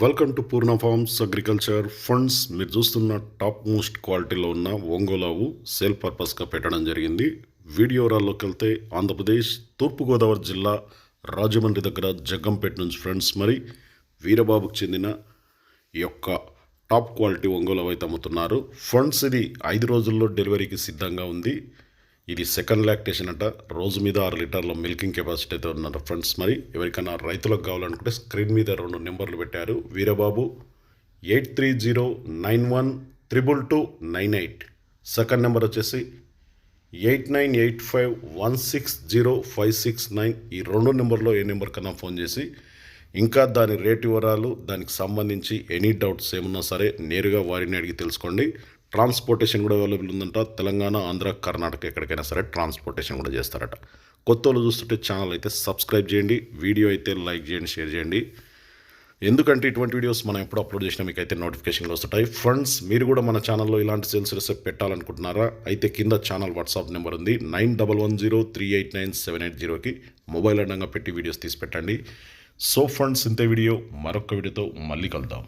Welcome to Purna farms agriculture funds మీరు చూస్తున్న top most క్వాలిటీలో ఉన్న ఒంగోలావు సేల్ పర్పస్గా పెట్టడం జరిగింది. వీడియో రాల్లోకి వెళ్తే ఆంధ్రప్రదేశ్ తూర్పుగోదావరి జిల్లా రాజమండ్రి దగ్గర జగ్గంపేట నుంచి ఫ్రెండ్స్ మరి వీరబాబుకు చెందిన ఈ యొక్క టాప్ క్వాలిటీ ఒంగోలు అయితే అమ్ముతున్నారు. ఫండ్స్ ఇది ఐదు రోజుల్లో డెలివరీకి సిద్ధంగా ఉంది. ఇది సెకండ్ లాక్టేషన్ అంట. రోజు మీద ఆరు లీటర్ల మిల్కింగ్ కెపాసిటీ అయితే ఉన్నారు ఫ్రెండ్స్. మరి ఎవరికైనా రైతులకు కావాలనుకుంటే స్క్రీన్ మీద రెండు నెంబర్లు పెట్టారు. Veerababu eight three zero nine one triple two nine eight. Second number వచ్చేసి eight nine eight five one six zero five six nine. ఈ రెండు నెంబర్లో ఏ నెంబర్ కన్నా ఫోన్ చేసి ఇంకా దాని రేట్ వివరాలు దానికి సంబంధించి ఎనీ డౌట్స్ ఏమున్నా సరే నేరుగా వారిని అడిగి తెలుసుకోండి. ట్రాన్స్పోర్టేషన్ కూడా అవైలబుల్ ఉందంట. తెలంగాణ ఆంధ్ర కర్ణాటక ఎక్కడికైనా సరే ట్రాన్స్పోర్టేషన్ కూడా చేస్తారట. కొత్త వాళ్ళు చూస్తుంటే ఛానల్ అయితే సబ్స్క్రైబ్ చేయండి వీడియో అయితే లైక్ చేయండి షేర్ చేయండి. ఎందుకంటే ఇటువంటి వీడియోస్ మనం ఎప్పుడు అప్లోడ్ చేసినా మీకు అయితే నోటిఫికేషన్లు వస్తుంటాయి. ఫ్రెండ్స్ మీరు కూడా మన ఛానల్లో ఇలాంటి సేల్స్ రెసిపీ పెట్టాలనుకుంటున్నారా? అయితే కింద ఛానల్ వాట్సాప్ నెంబర్ ఉంది. Nine double one zero three eight nine seven eight జీరోకి మొబైల్ అడ్డంగా పెట్టి వీడియోస్ తీసి పెట్టండి సో ఫ్రెండ్స్ ఇంతే వీడియో. మరొక వీడియోతో మళ్ళీ కలుద్దాం.